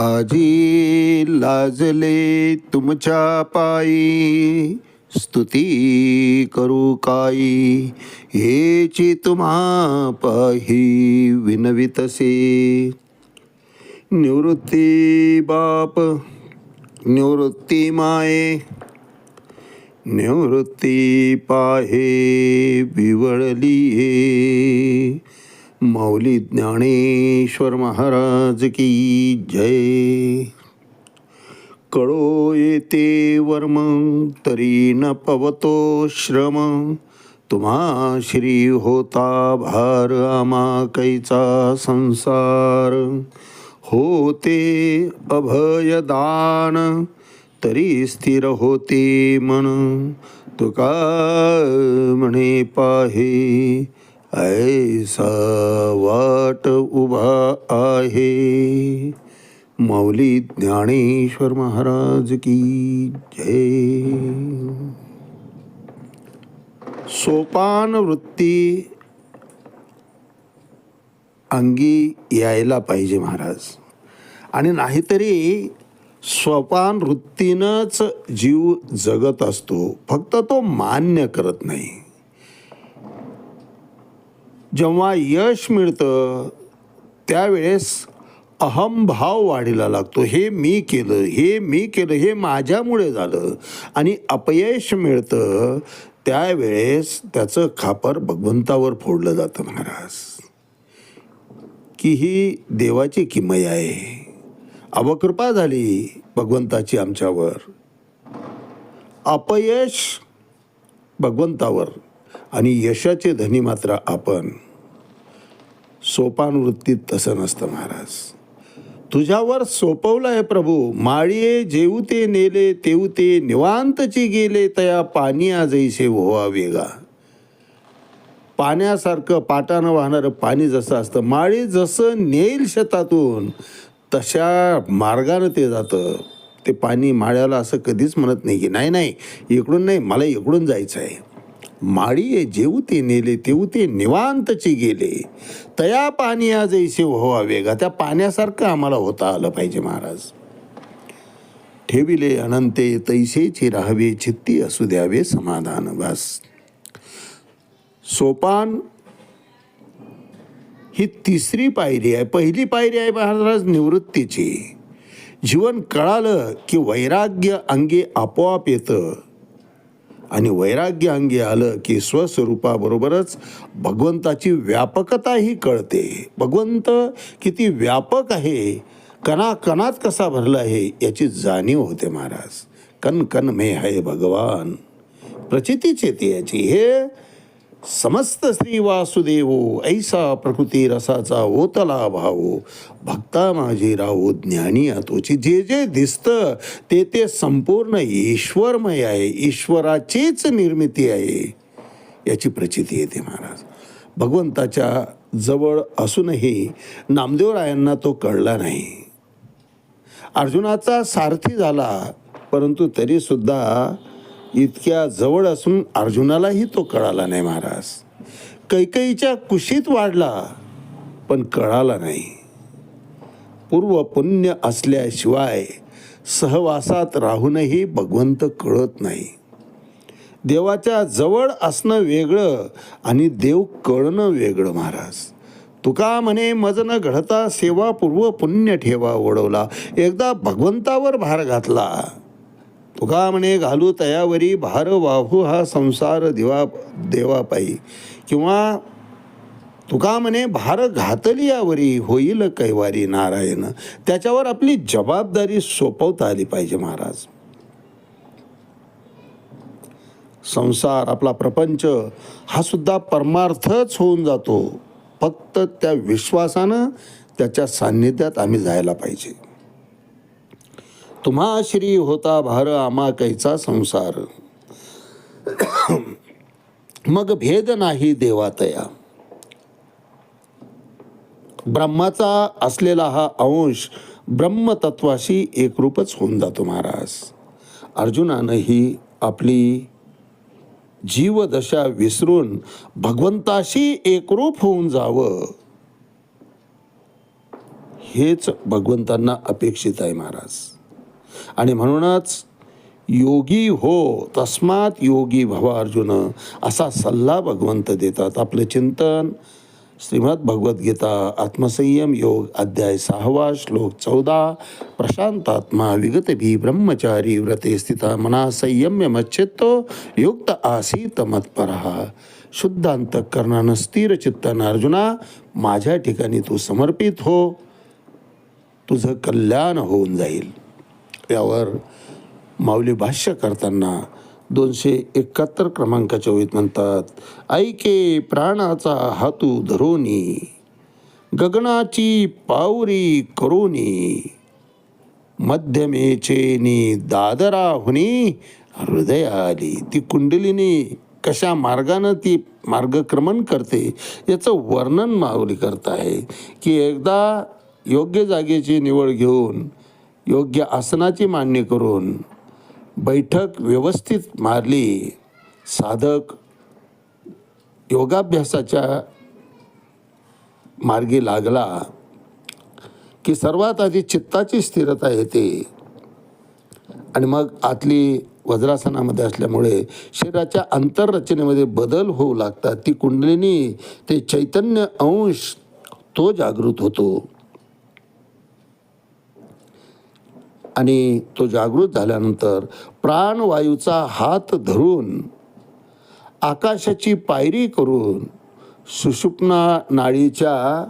आजी लाजले तुमच्या पायी. स्तुती करू काई. हेची तुम्हा पाही विनवितसे. निवृत्ती बाप निवृत्ती माये. निवृत्ती पाहे विवळली माऊली ज्ञानेश्वर महाराज की जय. कळो येते वर्म तरी न पवतो श्रम. तुम्हा श्री होता भार आमा कैचा संसार. होते अभयदान तरी स्थिर होते मन. तुका म्हणे पाहे ऐसा वाट उभा आहे. माऊली ज्ञानेश्वर महाराज की जय. सोपान वृत्ती अंगी यायला पाहिजे महाराज. आणि नाहीतरी स्वपान वृत्तीनंच जीव जगत असतो. फक्त तो मान्य करत नाही. जेव्हा यश मिळतं त्यावेळेस अहमभाव वाढीला लागतो. हे मी केलं हे मी केलं हे माझ्यामुळे झालं आणि अपयश मिळतं त्यावेळेस त्याचं खापर भगवंतावर फोडलं जातं महाराज. की ही देवाची किमय आहे. अवकृपा झाली भगवंताची आमच्यावर. अपयश भगवंतावर आणि यशाचे धनी मात्र आपण. सोपान वृत्तीत तसं नसतं महाराज. तुझ्यावर सोपवलं आहे प्रभू. माळीये जेऊ ते नेले तेऊ ते निवांतची गेले तया पाणी आजैसे व्हावा वेगा. पाण्यासारखं पाटानं वाहणारं पाणी जसं असतं माळी जसं नेईल शेतातून तशा मार्गानं ते जातं. ते पाणी माळ्याला असं कधीच म्हणत नाही की नाही नाही इकडून नाही मला इकडून जायचं आहे माळी जेऊ ते नेले तेऊ ते गेले तया पाणी आज ऐसे व्हावा वेगा. त्या पाण्यासारखं आम्हाला होता आलं पाहिजे महाराज. ठेविले अनंते तैसेची राहावे चित्ती असू द्यावे समाधान बस. सोपान ही तिसरी पायरी आहे. पहिली पायरी आहे महाराज निवृत्तीची. जीवन कळालं की वैराग्य अंगे आपोआप येतं. आणि वैराग्य अंगी आलं की स्वस्वरूपाबरोबरच भगवंताची व्यापकताही कळते. भगवंत किती व्यापक आहे कणाकणात कसा भरला आहे याची जाणीव होते महाराज. कन कन मे आहे भगवान. प्रचितीच येते याची. हे समस्त श्री वासुदेवो ऐसा प्रकृती रसाचा ओतला भावो. भक्ता माझे राहो ज्ञानी आतोची जे जे दिसतं ते ते संपूर्ण ईश्वरमय आहे. ईश्वराचीच निर्मिती आहे. याची प्रचिती येते महाराज. भगवंताच्या जवळ असूनही नामदेवरायांना तो कळला नाही. अर्जुनाचा सारथी झाला परंतु तरीसुद्धा इतक्या जवळ असून अर्जुनालाही तो कळाला नाही महाराज. कैकईच्या कुशीत वाढला पण कळाला नाही. पूर्व पुण्य असल्याशिवाय सहवासात राहूनही भगवंत कळत नाही. देवाच्या जवळ असणं वेगळं आणि देव कळणं वेगळं महाराज. तुका म्हणे मज न घडता सेवा पूर्व पुण्य ठेवा ओढवला. एकदा भगवंतावर भार घातला. तुका म्हणे घालू तयावरी भार वाहू हा संसार दिवा देवापायी. किंवा तुका म्हणे भार घातली यावरी होईल कैवारी नारायण. त्याच्यावर आपली जबाबदारी सोपवता आली पाहिजे महाराज. संसार आपला प्रपंच हा सुद्धा परमार्थच होऊन जातो. फक्त त्या विश्वासानं त्याच्या सान्निध्यात आम्ही जायला पाहिजे. तुम्हा श्री होता भार आमा कैचा संसार. मग भेद नाही देवातया ब्रह्माचा असलेला हा अंश ब्रह्मतत्वाशी एकरूपच होऊन जातो महाराज. अर्जुनानंही आपली जीवदशा विसरून भगवंताशी एकरूप होऊन जावं. हेच भगवंतांना अपेक्षित आहे महाराज. आणि म्हणूनच योगी हो तस्मात योगी भव अर्जुन. असा सल्ला भगवंत देतात आपलं चिंतन. श्रीमद भगवद्गीता आत्मसंयम योग अध्याय सहावा श्लोक चौदा प्रशांतात्मा विगत भी ब्रह्मचारी व्रते स्थिता मना संयम्य मच्छित्तो युक्त आसीत मत्परहा शुद्धांत अंतःकरणानं स्थिर चित्तानं अर्जुना माझ्या ठिकाणी तू समर्पित हो. तुझं कल्याण होऊन जाईल. यावर माऊली भाष्य करताना दोनशे एकाहत्तर क्रमांकाच्या ओळीत म्हणतात ऐके प्राणाचा हातू धरोनी गगनाची पावरी करोनी मध्यमेचेनी हृदय आली ती कुंडलिनी कशा मार्गानं ती मार्गक्रमण करते याचं वर्णन माऊली करत आहे की एकदा योग्य जागेची निवड घेऊन योग्य आसनाची मांडणी करून बैठक व्यवस्थित मारली. साधक योगाभ्यासाच्या मार्गी लागला की सर्वात आधी चित्ताची स्थिरता येते. आणि मग आतली वज्रासनामध्ये असल्यामुळे शरीराच्या अंतररचनेमध्ये बदल होऊ लागतात. ती कुंडलिनी ते चैतन्य अंश तो जागृत होतो. आणि तो जागृत झाल्यानंतर प्राणवायूचा हात धरून आकाशाची पायरी करून सुषुप्ना नाळीच्या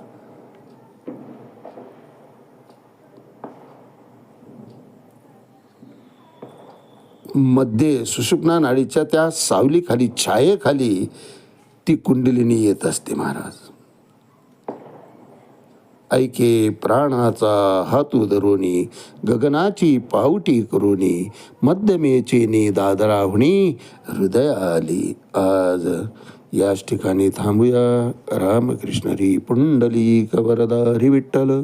मध्ये सुषुप्ना नाडीच्या त्या सावलीखाली छायेखाली ती कुंडलिनी येत असते महाराज. ऐके प्राणाचा हातू धरुणी गगनाची पावटी करुणी मध्यमेची नि दादराहुणी हृदयाली आज. याच ठिकाणी थांबूया. रामकृष्णरी पुंडली कवरदारी विठ्ठल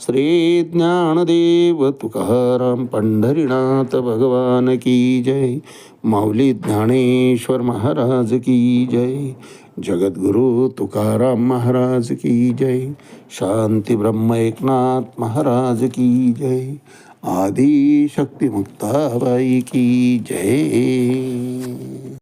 श्री ज्ञानदेव तुकाराम पंढरीनाथ भगवान की जय. माऊली ज्ञानेश्वर महाराज की जय. जगद्गुरु तुकाराम महाराज की जय। शांती ब्रह्म एकनाथ महाराज की जय। आदि शक्ती की जय।